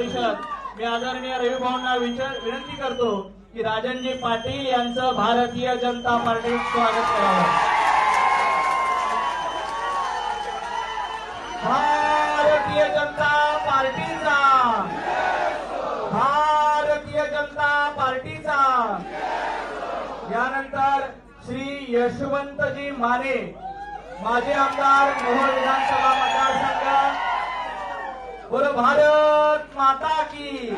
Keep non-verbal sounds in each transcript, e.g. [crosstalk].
परिषद. मी आदरणीय रवी भाऊंना विचार विनंती करतो की राजनजी पाटील यांचं भारतीय जनता पार्टीत स्वागत करावं. भारतीय जनता पार्टीचा. भारतीय जनता पार्टीचा. यानंतर श्री यशवंतजी माने माजी आमदार मोहोळ विधानसभा मतदारसंघ. बोलो भारत की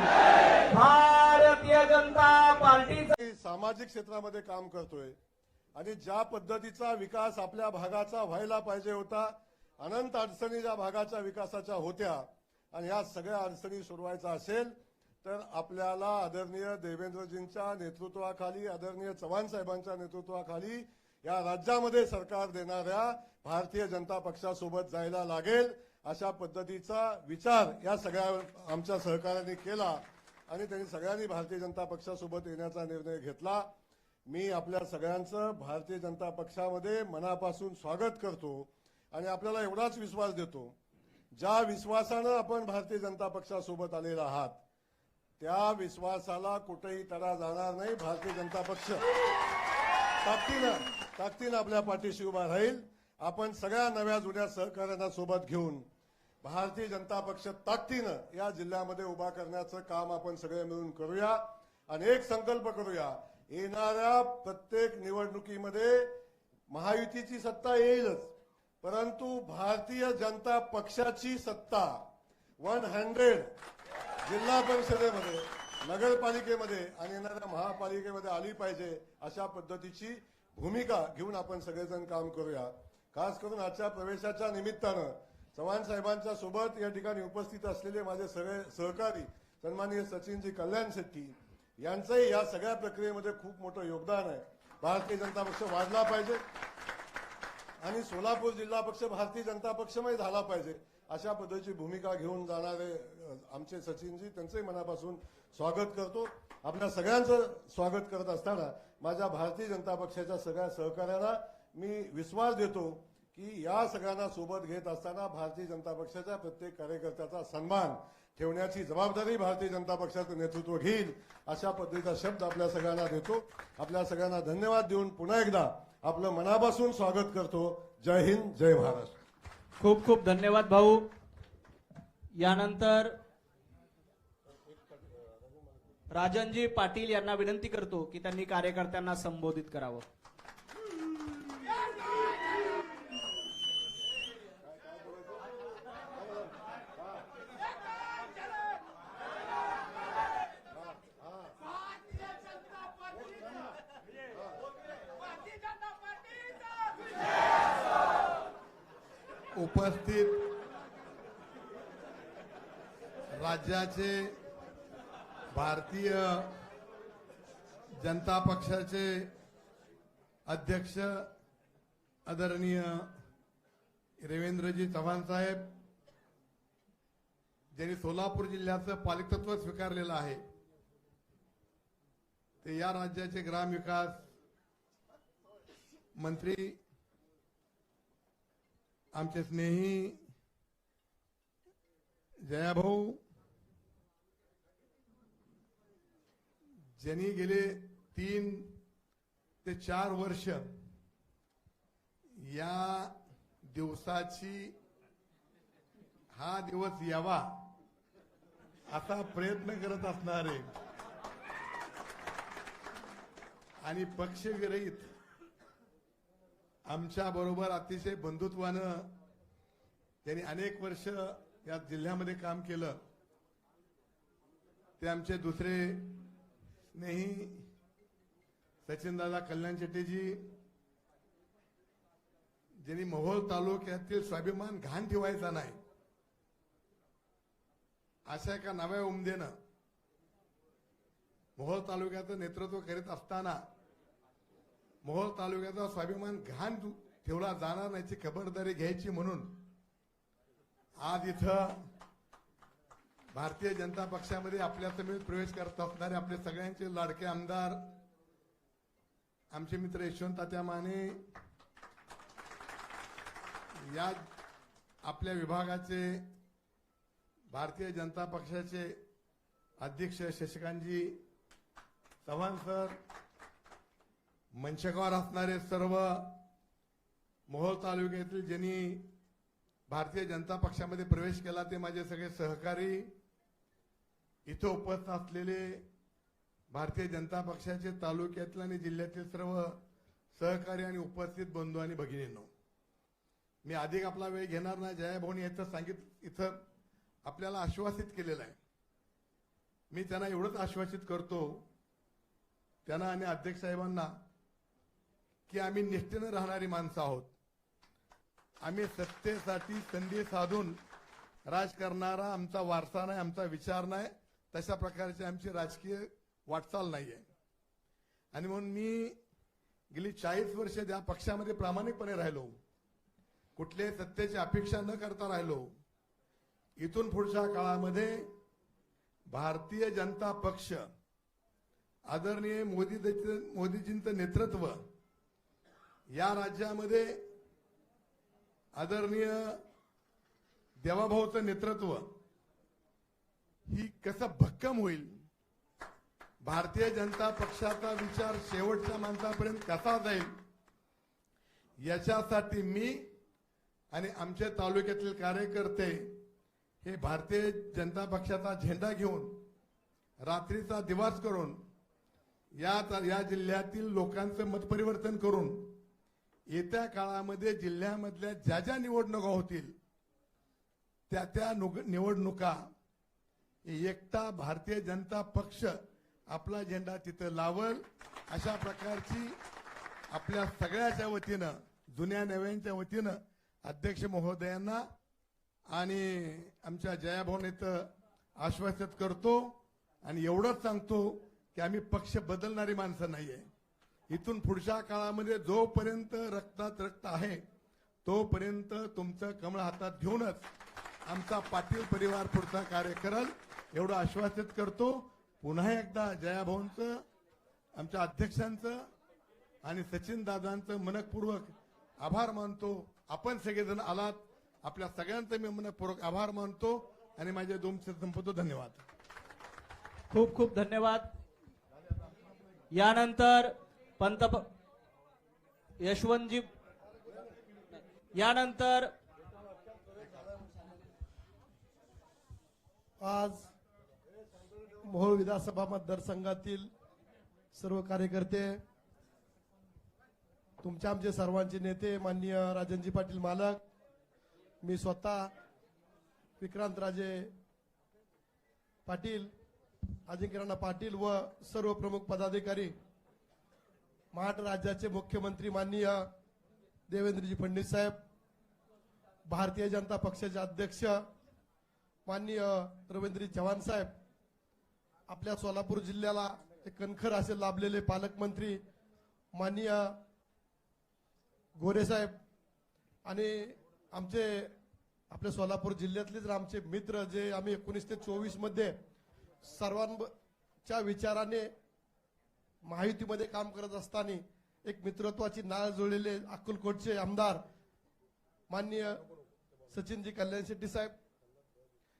भारतीय जनता पार्टी सामाजिक क्षेत्रामध्ये काम करतोय आणि ज्या पद्धतीचा विकास आपल्या भागाचा व्हायला पाहिजे होता अनंत अडचणी ज्या भागाच्या विकासाच्या होत्या आणि ह्या सगळ्या अडचणी सोडवायचा असेल तर आपल्याला आदरणीय देवेंद्रजींच्या नेतृत्वाखाली आदरणीय चव्हाण साहेबांच्या नेतृत्वाखाली या राज्यामध्ये सरकार देणाऱ्या भारतीय जनता पक्षासोबत जायला लागेल. अशा पद्धतीचा विचार या सगळ्या आमच्या सहकार्याने केला आणि त्यांनी सगळ्यांनी भारतीय जनता पक्षासोबत येण्याचा निर्णय घेतला. मी आपल्या सगळ्यांचं भारतीय जनता पक्षामध्ये मनापासून स्वागत करतो आणि आपल्याला एवढाच विश्वास देतो ज्या विश्वासानं आपण भारतीय जनता पक्षासोबत आलेला आहात त्या विश्वासाला कुठेही तडा जाणार नाही भारतीय जनता पक्ष. ताकदीनं ताकदीनं आपल्या पाठीशी उभा राहील. आपण सगळ्या नव्या जुन्या सहकाऱ्यांना सोबत घेऊन भारतीय जनता पक्ष ताकदीनं या जिल्ह्यामध्ये उभा करण्याचं काम आपण सगळे मिळून करूया आणि एक संकल्प करूया. येणाऱ्या प्रत्येक निवडणुकीमध्ये महायुतीची सत्ता येईलच. परंतु भारतीय जनता पक्षाची सत्ता वन हंड्रेड जिल्हा परिषदेमध्ये नगरपालिकेमध्ये आणि येणाऱ्या महापालिकेमध्ये आली पाहिजे अशा पद्धतीची भूमिका घेऊन आपण सगळेजण काम करूया. खास करून आजच्या प्रवेशाच्या निमित्तानं चव्हाण साहेबांच्या सोबत या ठिकाणी उपस्थित असलेले माझे सगळे सहकारी सन्माननीय सचिनजी कल्याण शेट्टी यांचंही या सगळ्या प्रक्रियेमध्ये खूप मोठं योगदान आहे. भारतीय जनता पक्ष वाढला पाहिजे आणि सोलापूर जिल्हा पक्ष भारतीय जनता पक्षमय झाला पाहिजे अशा पद्धतीची भूमिका घेऊन जाणारे आमचे सचिनजी त्यांचंही मनापासून स्वागत करतो. आपल्या सगळ्यांचं स्वागत करत असताना माझ्या भारतीय जनता पक्षाच्या सगळ्या सहकार्यांना मी विश्वास देतो की या सगळ्यांना सोबत घेत असताना भारतीय जनता पक्षाच्या प्रत्येक कार्यकर्त्याचा सन्मान ठेवण्याची जबाबदारी भारतीय जनता पक्षाचं नेतृत्व घेईल अशा पद्धतीचा शब्द आपल्या सगळ्यांना देतो. आपल्या सगळ्यांना धन्यवाद देऊन पुन्हा एकदा आपलं मनापासून स्वागत करतो. जय हिंद जय महाराष्ट्र खूप खूप धन्यवाद भाऊ. यानंतर राजनजी पाटील यांना विनंती करतो की त्यांनी कार्यकर्त्यांना संबोधित करावं. उपस्थित राज्याचे भारतीय जनता पक्षाचे अध्यक्ष आदरणीय रेवेंद्रजी चव्हाण साहेब ज्यांनी सोलापूर जिल्ह्याचं पालिकत्व स्वीकारलेलं आहे ते या राज्याचे ग्रामविकास मंत्री आमचे स्नेही जयाभाऊ ज्यांनी गेले तीन ते चार वर्ष या दिवसाची हा दिवस यावा असा प्रयत्न करत असणारे आणि पक्षविरहित आमच्या बरोबर अतिशय बंधुत्वानं त्यांनी अनेक वर्ष या जिल्ह्यामध्ये काम केलं. ते आमचे दुसरे स्नेही सचिनदादा कल्याण शेट्टीजी ज्यांनी मोहोळ तालुक्यातील स्वाभिमान घाण ठेवायचा नाही अशा एका नव्या उमदेनं मोहोळ तालुक्याचं नेतृत्व करीत असताना मोहोळ तालुक्याचा स्वाभिमान घाण ठेवला जाणार नाहीची खबरदारी घ्यायची म्हणून आज इथं भारतीय जनता पक्षामध्ये आपल्या समेत प्रवेश करत असणारे आपले सगळ्यांचे लाडके आमदार आमचे मित्र यशवंत तात्या माने या आपल्या विभागाचे भारतीय जनता पक्षाचे अध्यक्ष शशिकांतजी चव्हाण सर मंचकावर असणारे सर्व मोहोळ तालुक्यातील ज्यांनी भारतीय जनता पक्षामध्ये प्रवेश केला ते माझे सगळे सहकारी इथं उपस्थित असलेले भारतीय जनता पक्षाचे तालुक्यातील आणि जिल्ह्यातील सर्व सहकारी आणि उपस्थित बंधू आणि भगिनींनो मी अधिक आपला वेळ घेणार नाही. जयाभाऊनी याचं सांगित इथं आपल्याला आश्वासित केलेलं आहे. मी त्यांना एवढंच आश्वासित करतो. त्यांना आणि अध्यक्ष साहेबांना की आम्ही निष्ठेनं राहणारी माणसं आहोत. आम्ही सत्तेसाठी संधी साधून राज करणारा आमचा वारसा नाही आमचा विचार नाही तशा प्रकारची आमची राजकीय वाटचाल नाही आहे आणि म्हणून मी गेली चाळीस वर्ष त्या पक्षामध्ये प्रामाणिकपणे राहिलो कुठल्याही सत्तेची अपेक्षा न करता राहिलो इथून पुढच्या काळामध्ये भारतीय जनता पक्ष आदरणीय मोदी मोदीजींचं नेतृत्व या राज्यामध्ये आदरणीय देवाभाऊचं नेतृत्व ही कसं भक्कम होईल? भारतीय जनता पक्षाचा विचार शेवटच्या माणसापर्यंत कसा जाईल? याच्यासाठी मी आणि आमच्या तालुक्यातील कार्यकर्ते हे भारतीय जनता पक्षाचा झेंडा घेऊन रात्रीचा दिवास करून या या जिल्ह्यातील लोकांचं मतपरिवर्तन करून येत्या काळामध्ये जिल्ह्यामधल्या ज्या ज्या निवडणुका होतील त्या त्या नुग- निवडणुका एकटा भारतीय जनता पक्ष आपला झेंडा तिथं लावल अशा प्रकारची आपल्या सगळ्याच्या वतीनं जुन्या नव्यांच्या वतीनं अध्यक्ष महोदयांना आणि आमच्या जयाभाऊन इथं आश्वासित करतो आणि एवढंच सांगतो की आम्ही पक्ष बदलणारी माणसं नाही आहे इथून पुढच्या काळामध्ये जोपर्यंत रक्तात रक्त आहे तोपर्यंत तुमचं कमळ हातात घेऊनच आमचा पाटील परिवार पुढचा कार्य करल. एवढं आश्वासित करतो. पुन्हा एकदा जयाभाऊंचं आमच्या अध्यक्षांचं आणि सचिन दादांचं मनपूर्वक आभार मानतो. आपण सगळेजण आलात. आपल्या सगळ्यांचं मी मनपूर्वक आभार मानतो. आणि माझे दोन शब्द संपवतो. धन्यवाद. खूप खूप धन्यवाद. यानंतर पंतप यशवंतजी. यानंतर आज मोहोळ विधानसभा मतदारसंघातील सर्व कार्यकर्ते तुमच्या आमचे सर्वांचे नेते माननीय राजनजी पाटील मालक मी स्वतः विक्रांत राजे पाटील अजिंक्यराणा पाटील व सर्व प्रमुख पदाधिकारी महाराष्ट्र राज्याचे मुख्यमंत्री माननीय देवेंद्रजी फडणवीस साहेब भारतीय जनता पक्षाचे अध्यक्ष माननीय रवींद्रजी चव्हाण साहेब आपल्या सोलापूर जिल्ह्याला एक कणखर असे लाभलेले पालकमंत्री माननीय गोरे साहेब आणि आमचे आपल्या सोलापूर जिल्ह्यातलेच आमचे मित्र जे आम्ही एकोणीस ते चोवीसमध्ये सर्वांच्या विचाराने महायुतीमध्ये काम करत असताना एक मित्रत्वाची नाळ जुळलेले अक्कलकोटचे आमदार माननीय सचिनजी कल्याण शेट्टी साहेब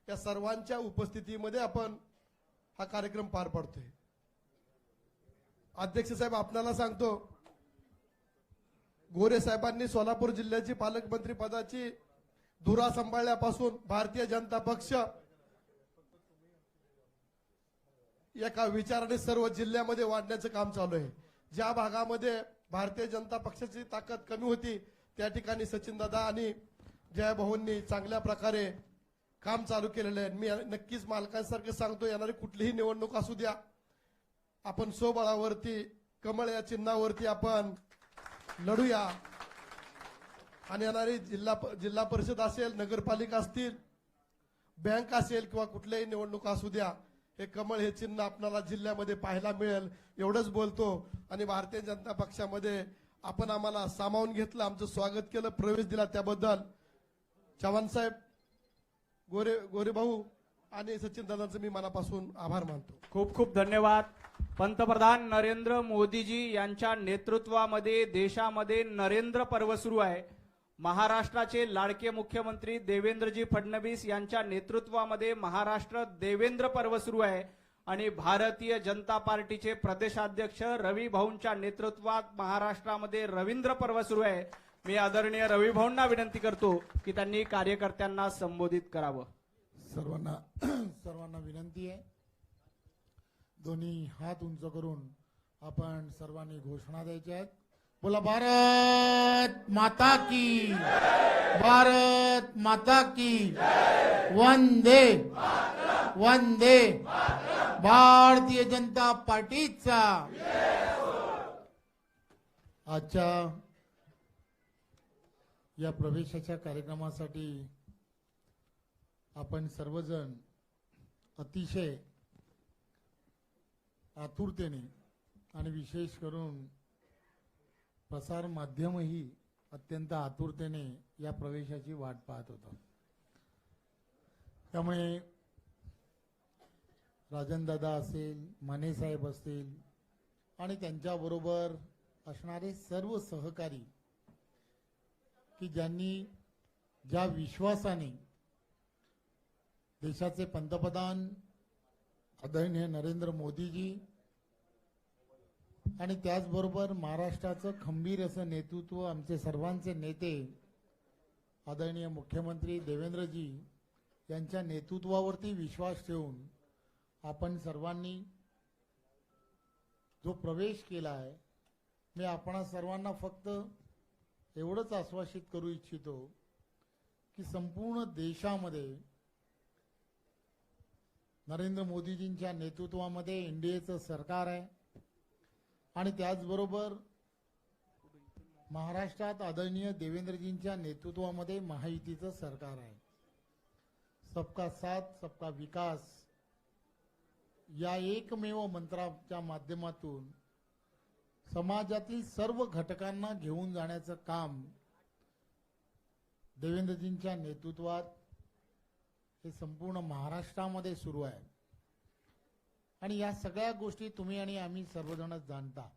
या सर्वांच्या उपस्थितीमध्ये आपण हा कार्यक्रम पार पाडतोय. अध्यक्ष साहेब आपल्याला सांगतो गोरे साहेबांनी सोलापूर जिल्ह्याची पालकमंत्री पदाची धुरा सांभाळल्यापासून भारतीय जनता पक्ष एका विचाराने सर्व जिल्ह्यामध्ये वाढण्याचं काम चालू आहे. ज्या भागामध्ये भारतीय जनता पक्षाची ताकद कमी होती त्या ठिकाणी सचिन दादा आणि जयभाऊंनी चांगल्या प्रकारे काम चालू केलेलं आहे. मी नक्कीच मालकांसारखं सांगतो येणारी कुठलीही निवडणूक असू द्या. आपण स्वबळावरती कमळ या चिन्हावरती आपण लढूया. आणि येणारी जिल्हा जिल्हा परिषद असेल नगरपालिका असतील बँक असेल किंवा कुठल्याही निवडणूक असू द्या हे कमळ हे चिन्ह आपल्याला जिल्ह्यामध्ये पाहायला मिळेल. एवढंच बोलतो. आणि भारतीय जनता पक्षामध्ये आपण आम्हाला सामावून घेतलं आमचं स्वागत केलं प्रवेश दिला त्याबद्दल. चव्हाण साहेब गोरे गोरे भाऊ आणि सचिन दादांचं मी मनापासून आभार मानतो. खूप खूप धन्यवाद. पंतप्रधान नरेंद्र मोदीजी यांच्या नेतृत्वामध्ये देशामध्ये नरेंद्र पर्व सुरू आहे. महाराष्ट्राचे लाडके मुख्यमंत्री देवेंद्रजी फडणवीस यांच्या नेतृत्वामध्ये महाराष्ट्र देवेंद्र पर्व सुरू आहे आणि भारतीय जनता पार्टीचे प्रदेशाध्यक्ष रवी भाऊंच्या नेतृत्वात महाराष्ट्रामध्ये रवींद्र पर्व सुरू आहे. मी आदरणीय रवी भाऊंना विनंती करतो की त्यांनी कार्यकर्त्यांना संबोधित करावं. सर्वांना [clears throat] सर्वांना विनंती आहे. दोन्ही हात उंच करून आपण सर्वांनी घोषणा द्यायच्या आहेत. बोला भारत माता की भारत माता की वंदे वंदे भारतीय जनता पार्टीचा. आजच्या या प्रवेशाच्या कार्यक्रमासाठी आपण सर्वजण अतिशय आतुरतेने आणि विशेष करून प्रसार माध्यमही अत्यंत आतुरतेने या प्रवेशाची वाट पाहत होतं. त्यामुळे राजनदादा असेल मने साहेब असतील आणि त्यांच्याबरोबर असणारे सर्व सहकारी की ज्यांनी ज्या विश्वासाने देशाचे पंतप्रधान आदरणीय नरेंद्र मोदीजी आणि त्याचबरोबर महाराष्ट्राचं खंबीर असं नेतृत्व आमचे सर्वांचे नेते आदरणीय मुख्यमंत्री देवेंद्रजी यांच्या नेतृत्वावरती विश्वास ठेवून आपण सर्वांनी जो प्रवेश केला आहे मी आपणा सर्वांना फक्त एवढंच आश्वासित करू इच्छितो की संपूर्ण देशामध्ये नरेंद्र मोदीजींच्या नेतृत्वामध्ये एनडीएचं सरकार आहे. आणि त्याचबरोबर महाराष्ट्रात आदरणीय देवेंद्रजींच्या नेतृत्वामध्ये महायुतीचं सरकार आहे. सबका साथ सबका विकास या एकमेव मंत्राच्या माध्यमातून समाजातील सर्व घटकांना घेऊन जाण्याचं काम देवेंद्रजींच्या नेतृत्वात हे संपूर्ण महाराष्ट्रामध्ये सुरू आहे. आणि या सगळ्या गोष्टी तुम्ही आणि आम्ही सर्वजणच जाणता.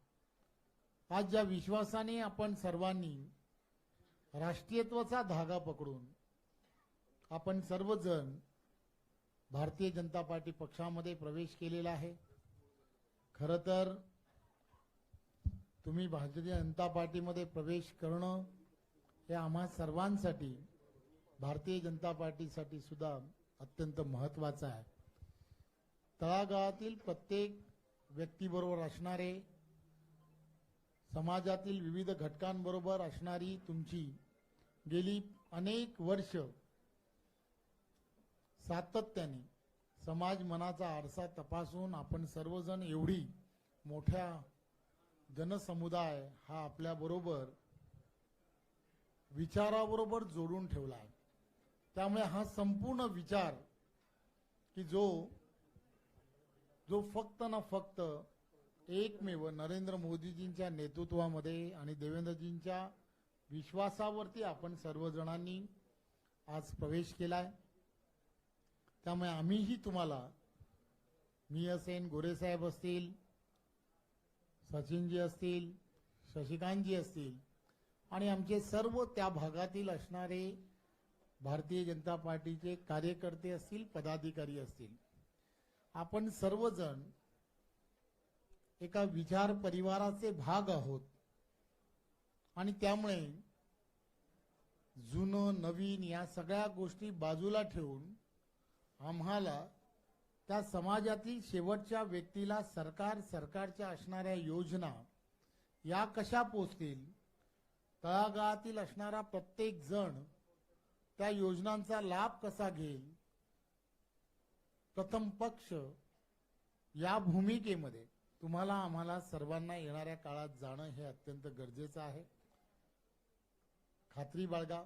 आज ज्या विश्वासाने आपण सर्वांनी राष्ट्रीयत्वाचा धागा पकडून आपण सर्वजण भारतीय जनता पार्टी पक्षामध्ये प्रवेश केलेला आहे खरं तर तुम्ही भारतीय जनता पार्टीमध्ये प्रवेश करणं हे आम्हा सर्वांसाठी भारतीय जनता पार्टीसाठी सुद्धा अत्यंत महत्वाचं आहे. तळागाळातील प्रत्येक व्यक्तीबरोबर असणारे समाजातील विविध घटकांबरोबर असणारी तुमची गेली अनेक वर्ष सातत्याने समाज मनाचा आरसा तपासून आपण सर्वजण एवढी मोठ्या जनसमुदाय हा आपल्याबरोबर विचाराबरोबर जोडून ठेवला आहे. त्यामुळे हा संपूर्ण विचार की जो जो फक्त ना फक्त एकमेव नरेंद्र मोदीजींच्या नेतृत्वामध्ये आणि देवेंद्रजींच्या विश्वासावरती आपण सर्वजणांनी आज प्रवेश केलाय. त्यामुळे आम्हीही तुम्हाला मी असेन गोरेसाहेब असतील सचिनजी असतील शशिकांतजी असतील आणि आमचे सर्व त्या भागातील असणारे भारतीय जनता पार्टीचे कार्यकर्ते असतील पदाधिकारी असतील. आपण सर्वजण एका विचार परिवाराचे भाग आहोत. आणि त्यामुळे जुनं नवीन या सगळ्या गोष्टी बाजूला ठेवून आम्हाला त्या समाजातील शेवटच्या व्यक्तीला सरकार सरकारच्या असणाऱ्या योजना या कशा पोचतील? तळागाळातील असणारा प्रत्येक जण त्या योजनांचा लाभ कसा घेईल? प्रथम पक्ष या भूमिकेमध्ये तुम्हाला आम्हाला सर्वांना येणाऱ्या काळात जाणं हे अत्यंत गरजेचं आहे. खात्री बाळगा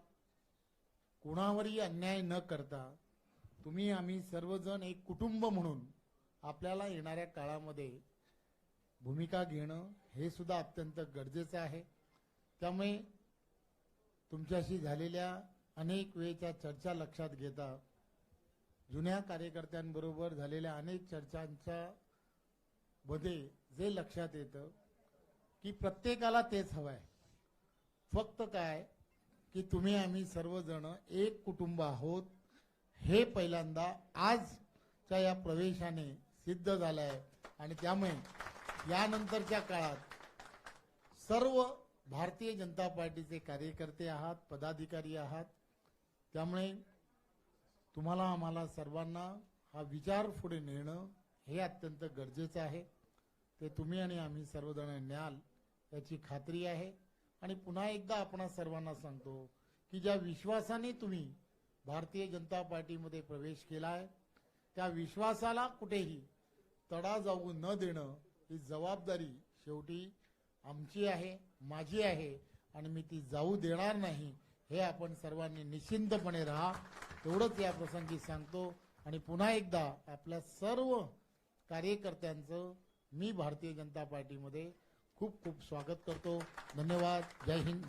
कुणावरही अन्याय न करता तुम्ही आम्ही सर्वजण एक कुटुंब म्हणून आपल्याला येणाऱ्या काळामध्ये भूमिका घेणं हे सुद्धा अत्यंत गरजेचं आहे. त्यामुळे तुमच्याशी झालेल्या अनेक वेळच्या चर्चा लक्षात घेता जुन्या कार्यकर्त्यांबरोबर झालेल्या अनेक चर्चांच्या मध्ये जे लक्षात येतं की प्रत्येकाला तेच हवंय. फक्त काय की तुम्ही आम्ही सर्वजण एक कुटुंब आहोत हे पहिल्यांदा आजच्या या प्रवेशाने सिद्ध झालं आहे आणि त्यामुळे यानंतरच्या काळात सर्व भारतीय जनता पार्टीचे कार्यकर्ते आहात पदाधिकारी आहात. त्यामुळे तुम्हाला आम्हाला सर्वांना हा विचार पुढे नेणं हे अत्यंत गरजेचं आहे. ते तुम्ही आणि आम्ही सर्वजण न्याल याची खात्री आहे. आणि पुन्हा एकदा आपण सर्वांना सांगतो की ज्या विश्वासाने तुम्ही भारतीय जनता पार्टीमध्ये प्रवेश केला आहे त्या विश्वासाला कुठेही तडा जाऊ न देणं ही जबाबदारी शेवटी आमची आहे माझी आहे. आणि मी ती जाऊ देणार नाही हे आपण सर्वांनी निश्चिंतपणे राहा. एवढंच या प्रसंगी सांगतो आणि पुन्हा एकदा आपल्या सर्व कार्यकर्त्यांचं मी भारतीय जनता पार्टीमध्ये खूप खूप स्वागत करतो. धन्यवाद. जय हिंद.